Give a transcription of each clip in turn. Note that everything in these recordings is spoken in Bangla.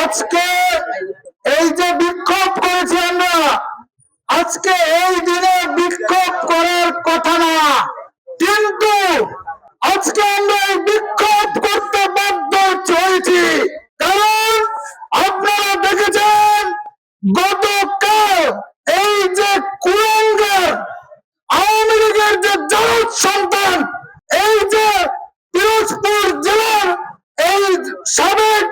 আজকে এই যে বিক্ষোভ করেছি আমরা, আজকে এই দিনে বিক্ষোভ করার কথা না, কিন্তু আজকে আমরা এই বিক্ষোভ করতে বাধ্য হয়েছি কারণ আপনারা দেখেছেন গতকাল এই যে কুরঙ্গার আওয়ামী লীগের যে সন্তান। এই যে পিরোজপুর জেলার এই সাবেক,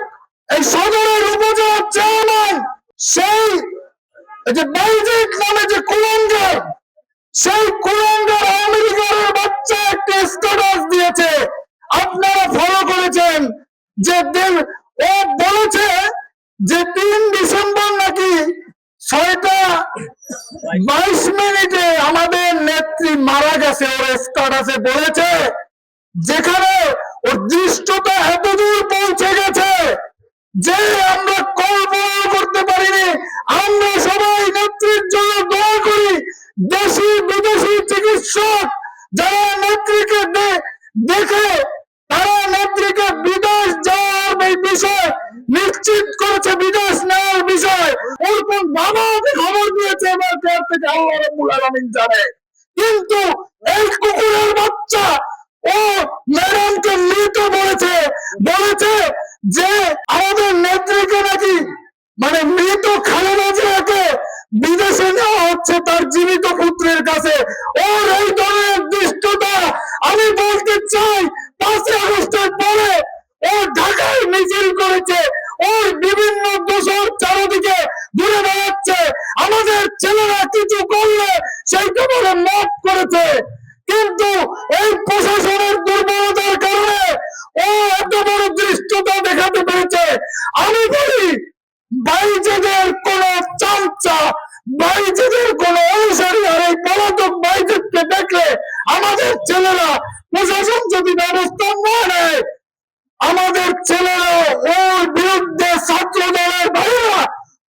এই সদরের উপজেলা চেয়ারম্যান, সেই যে বাইজিৎ নামে যে কুলঙ্গার, সেই কুলঙ্গার লীগের বাচ্চা একটি স্ট্যাটাস দিয়েছে। আপনারা ফলো করেছেন যে ও বলেছে যে তিন ডিসেম্বর নাকি ছয়টা বাইশ মিনিটে আমাদের নেত্রী মারা গেছে, ওর স্ট্যাটাসে বলেছে, যেখানে ওর দৃষ্টতা এতদূর পৌঁছে গেছে যে আমরা কল্পনা করতে পারিনি। আমরা সবাই নেত্রীর জন্য দোয়া করি দেশি বিদেশি চিকিৎসক যারা নেত্রীকে দেখে তারা নেত্রীকে বিদেশ যাওয়ার এই বিষয় নিশ্চিত করেছে বিদেশ নেওয়ার বিষয় ওরকম বাবা ওকে খবর দিয়েছে এবার পর থেকে আল্লাহ রাব্বুল আলামিন জানে। কিন্তু এই কুকুরের বাচ্চা ও ম্যাডামকে মৃত বলেছে। বলেছে যে আমাদের নেত্রীকে নাকি মানে মৃত খালেদা জিয়াকে বিদেশে নেওয়া হচ্ছে তার জীবিত পুত্রের কাছে। ওর এই ধরনের দুষ্টতা আমি বলতে চাই, পাঁচই আগস্টের পরে ও ঢাকায় মিছিল করেছে। ওর বিভিন্ন দোষর চারিদিকে ঘুরে বেড়াচ্ছে আমাদের ছেলেরা কিছু করলে সেইটা বলে মাফ করেছে। কিন্তু এই প্রশাসনের দুর্বলতার কারণে ও এত বড় দৃষ্টতা দেখাতে পেরেছে। আমি বলি, বাইজেদের কোন চামচা, বাইজেদের কোন অনুসারী আর এই পলাতক বাইজেদকে দেখলে আমাদের ছেলেরা প্রশাসন যদি ব্যবস্থা না নেয়, আমাদের ছেলেরা ওর বিরুদ্ধে ছাত্র দলের ভাইরা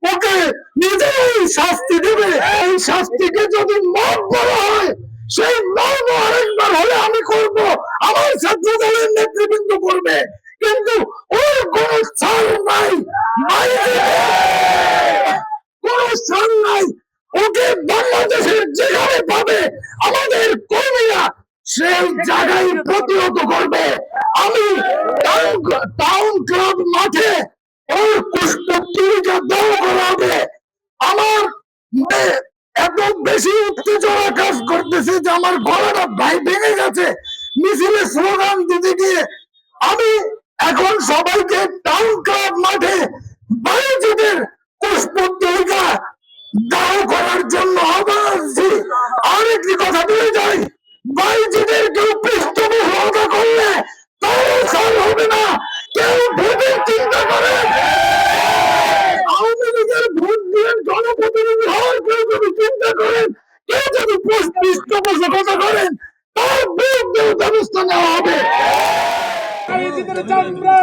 ওকে নিজেই শাস্তি দেবে। এই শাস্তিকে যদি মাফ করা হয়, সেই মাফ আরেকবার হলে আমি করব। আমার ছাত্র দলের নেতৃবৃন্দ করবে। কিন্তু ওর কোন ছাড় নাই। কোন ছাড় নাই। ওকে বাংলাদেশের যেখানে পাবে, আমাদের কর্মীরা সেই জায়গায় প্রতিহত করবে। আমি টাউন ক্লাব মাঠে ওর পুষ্পটিকা দাও করা হবে আমার মনে এত বেশি উত্তেজনা কাজ করতেছে যে আমার গলাটা ভাই ভেঙে গেছে। মিছিলে স্লোগান দিতে গিয়ে আমি এখন সবাইকে টাউন ক্লাব মাঠে বাণিজ্যদের পুষ্পটিকা দাও করার জন্য আহ্বান দিচ্ছি আর একটি কথা বলে যাই বাইজিদের কেউ পৃষ্ঠপোষকতা করলে তাও সাল হবে না। কেউ ভোটের চিন্তা করে আওয়ামী লীগের ভোট দিয়ে জনপ্রতিনিধি কেউ যদি চিন্তা করেন কেউ যদি পোস্ট- পৃষ্ঠপোষকতা করেন তার বিরুদ্ধে ব্যবস্থা নেওয়া হবে। আমরা।